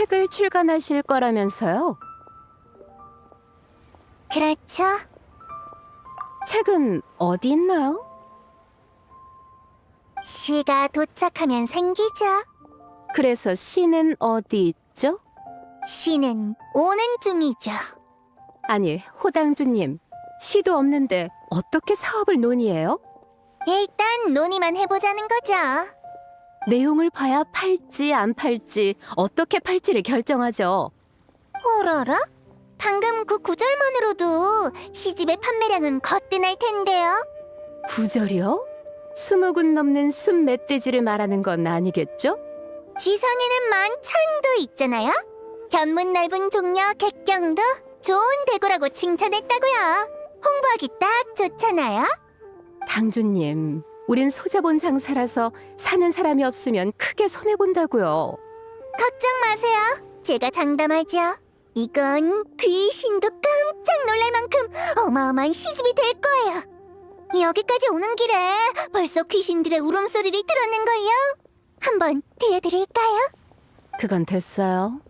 책을 출간하실 거라면서요? 그렇죠. 책은 어디 있나요? 시가 도착하면 생기죠. 그래서 시는 어디 있죠? 시는 오는 중이죠. 아니, 호당주님. 시도 없는데 어떻게 사업을 논의해요? 일단 논의만 해보자는 거죠. 내용을 봐야 팔지 안 팔지 어떻게 팔지를 결정하죠. 호러라? 방금 그 구절만으로도 시집의 판매량은 거뜬할 텐데요. 구절이요? 스무 군 넘는 순 멧돼지를 말하는 건 아니겠죠? 지상에는 만찬도 있잖아요. 견문 넓은 종려 객경도 좋은 대구라고 칭찬했다고요. 홍보하기 딱 좋잖아요. 당주님, 우린 소자본 장사라서 사는 사람이 없으면 크게 손해 본다고요. 걱정 마세요. 제가 장담하죠. 이건 귀신도 깜짝 놀랄 만큼 어마어마한 시집이 될 거예요. 여기까지 오는 길에 벌써 귀신들의 울음소리를 들었는걸요. 한번 들려드릴까요? 그건 됐어요.